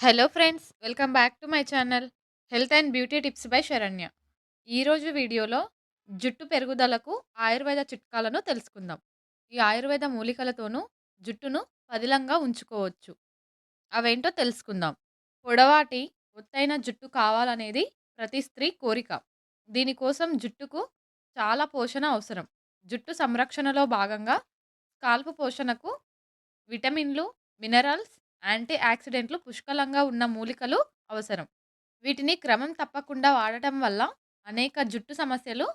Hello friends welcome back to my channel health and beauty tips by Saranya. ఈరోజు వీడియోలో జుట్టు పెరుగుదలకు ఆయుర్వేద చిట్కాలను తెలుసుకుందాం. ఈ ఆయుర్వేద మూలికలతోనూ జుట్టును పదిలంగా ఉంచుకోవచ్చు. అవేంటో తెలుసుకుందాం. పొడవాటి ఒత్తైన జుట్టు కావాలనేది ప్రతి స్త్రీ కోరిక. దీనికోసం జుట్టుకు చాలా పోషణ అవసరం. జుట్టు సంరక్షణలో భాగంగా స్కాల్ప్ పోషణకు విటమిన్లు మినరల్స్ యాంటీ ఆక్సిడెంట్లు పుష్కలంగా ఉన్న మూలికలు అవసరం. వీటిని క్రమం తప్పకుండా వాడటం వల్ల అనేక జుట్టు సమస్యలు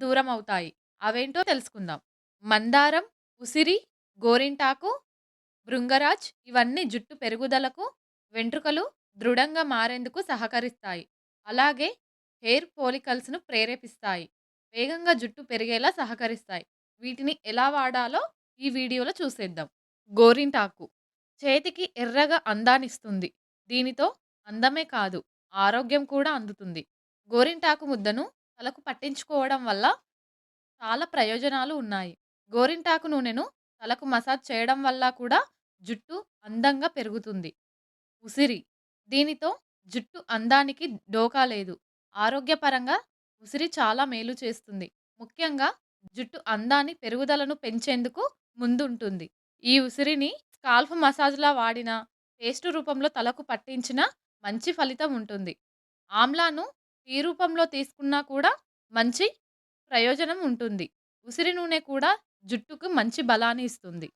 దూరం అవుతాయి. అవేంటో తెలుసుకుందాం. మందారం ఉసిరి గోరింటాకు భృంగరాజ్ ఇవన్నీ జుట్టు పెరుగుదలకు వెంట్రుకలు దృఢంగా మారేందుకు సహకరిస్తాయి. అలాగే హెయిర్ ఫోలికల్స్ను ప్రేరేపిస్తాయి. వేగంగా జుట్టు పెరిగేలా సహకరిస్తాయి. వీటిని ఎలా వాడాలో ఈ వీడియోలో చూసేద్దాం. గోరింటాకు. చేతికి ఎర్రగా అందాన్నిస్తుంది. దీనితో అందమే కాదు ఆరోగ్యం కూడా అందుతుంది. గోరింటాకు ముద్దను తలకు పట్టించుకోవడం వల్ల చాలా ప్రయోజనాలు ఉన్నాయి. గోరింటాకు నూనెను తలకు మసాజ్ చేయడం వల్ల కూడా జుట్టు అందంగా పెరుగుతుంది. ఉసిరి. దీనితో జుట్టు అందానికి డోకా లేదు. ఆరోగ్యపరంగా ఉసిరి చాలా మేలు చేస్తుంది. ముఖ్యంగా జుట్టు అందాన్ని పెరుగుదలను పెంచేందుకు ముందుంటుంది. ఈ ఉసిరిని స్కాల్ఫ్ మసాజ్లా వాడిన పేస్ట్ రూపంలో తలకు పట్టించిన మంచి ఫలితం ఉంటుంది. ఆమ్లాను టీ రూపంలో తీసుకున్నా కూడా మంచి ప్రయోజనం ఉంటుంది. ఉసిరి నూనె కూడా జుట్టుకు మంచి బలాన్ని ఇస్తుంది.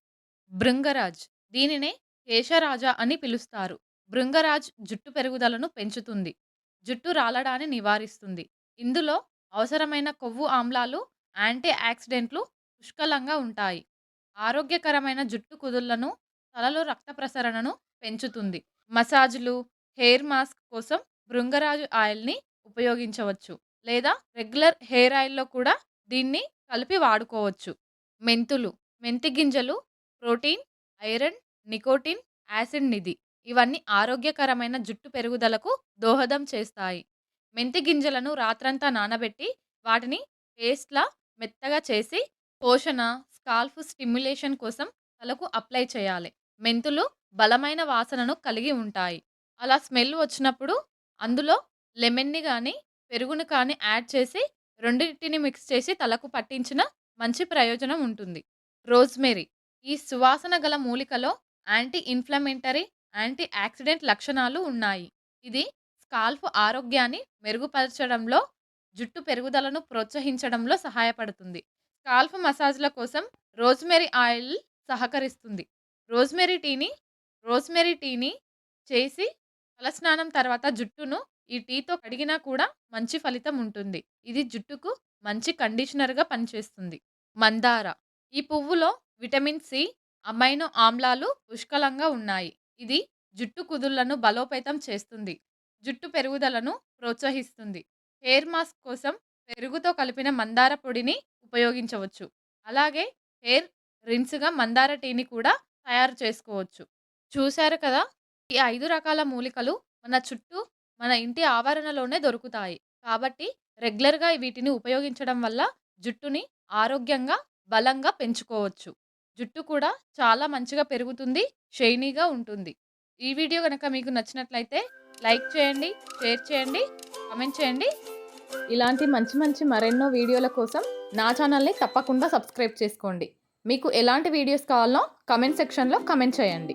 భృంగరాజ్ దీనినే కేశరాజా అని పిలుస్తారు. భృంగరాజ్ జుట్టు పెరుగుదలను పెంచుతుంది. జుట్టు రాలడాన్ని నివారిస్తుంది. ఇందులో అవసరమైన కొవ్వు ఆమ్లాలు యాంటీ ఆక్సిడెంట్లు పుష్కలంగా ఉంటాయి. ఆరోగ్యకరమైన జుట్టు కుదుళ్ళను తలలో రక్త ప్రసరణను పెంచుతుంది. మసాజ్లు హెయిర్ మాస్క్ కోసం భృంగరాజు ఆయిల్ని ఉపయోగించవచ్చు లేదా రెగ్యులర్ హెయిర్ ఆయిల్లో కూడా దీన్ని కలిపి వాడుకోవచ్చు. మెంతులు మెంతి గింజలు ప్రోటీన్ ఐరన్ నికోటిన్ యాసిడ్ నిధి ఇవన్నీ ఆరోగ్యకరమైన జుట్టు పెరుగుదలకు దోహదం చేస్తాయి. మెంతి గింజలను రాత్రంతా నానబెట్టి వాటిని పేస్ట్లా మెత్తగా చేసి పోషణ స్కాల్ఫ్ స్టిమ్యులేషన్ కోసం తలకు అప్లై చేయాలి. మెంతులు బలమైన వాసనను కలిగి ఉంటాయి. అలా స్మెల్ వచ్చినప్పుడు అందులో లెమన్ని కానీ పెరుగును కానీ యాడ్ చేసి రెండింటిని మిక్స్ చేసి తలకు పట్టించిన మంచి ప్రయోజనం ఉంటుంది. రోజ్మెరీ ఈ సువాసన గల మూలికలో యాంటీ ఇన్ఫ్లమెంటరీ యాంటీ యాక్సిడెంట్ లక్షణాలు ఉన్నాయి. ఇది స్కాల్ఫ్ ఆరోగ్యాన్ని మెరుగుపరచడంలో జుట్టు పెరుగుదలను ప్రోత్సహించడంలో సహాయపడుతుంది. స్కాల్ఫ్ మసాజ్ల కోసం రోజ్మెరీ ఆయిల్ సహకరిస్తుంది. రోజ్మెరీ టీని రోజ్మెరీ టీని చేసి తలస్నానం తర్వాత జుట్టును ఈ టీతో కడిగినా కూడా మంచి ఫలితం ఉంటుంది. ఇది జుట్టుకు మంచి కండిషనర్గా పనిచేస్తుంది. మందార. ఈ పువ్వులో విటమిన్ సి అమైనో ఆమ్లాలు పుష్కలంగా ఉన్నాయి. ఇది జుట్టు కుదుళ్ళను బలోపేతం చేస్తుంది. జుట్టు పెరుగుదలను ప్రోత్సహిస్తుంది. హెయిర్ మాస్క్ కోసం పెరుగుతో కలిపిన మందార పొడిని ఉపయోగించవచ్చు. అలాగే హెయిర్ రిన్స్గా మందార టీని కూడా తయారు చేసుకోవచ్చు. చూశారు కదా! ఈ ఐదు రకాల మూలికలు మన చుట్టూ మన ఇంటి ఆవరణలోనే దొరుకుతాయి. కాబట్టి రెగ్యులర్గా వీటిని ఉపయోగించడం వల్ల జుట్టుని ఆరోగ్యంగా బలంగా పెంచుకోవచ్చు. జుట్టు కూడా చాలా మంచిగా పెరుగుతుంది షైనీగా ఉంటుంది. ఈ వీడియో కనుక మీకు నచ్చినట్లయితే లైక్ చేయండి షేర్ చేయండి కామెంట్ చేయండి. ఇలాంటి మంచి మంచి మరెన్నో వీడియోల కోసం నా ఛానల్ని తప్పకుండా సబ్స్క్రైబ్ చేసుకోండి. మీకు ఎలాంటి వీడియోస్ కావాలో కమెంట్ సెక్షన్లో కమెంట్ చేయండి.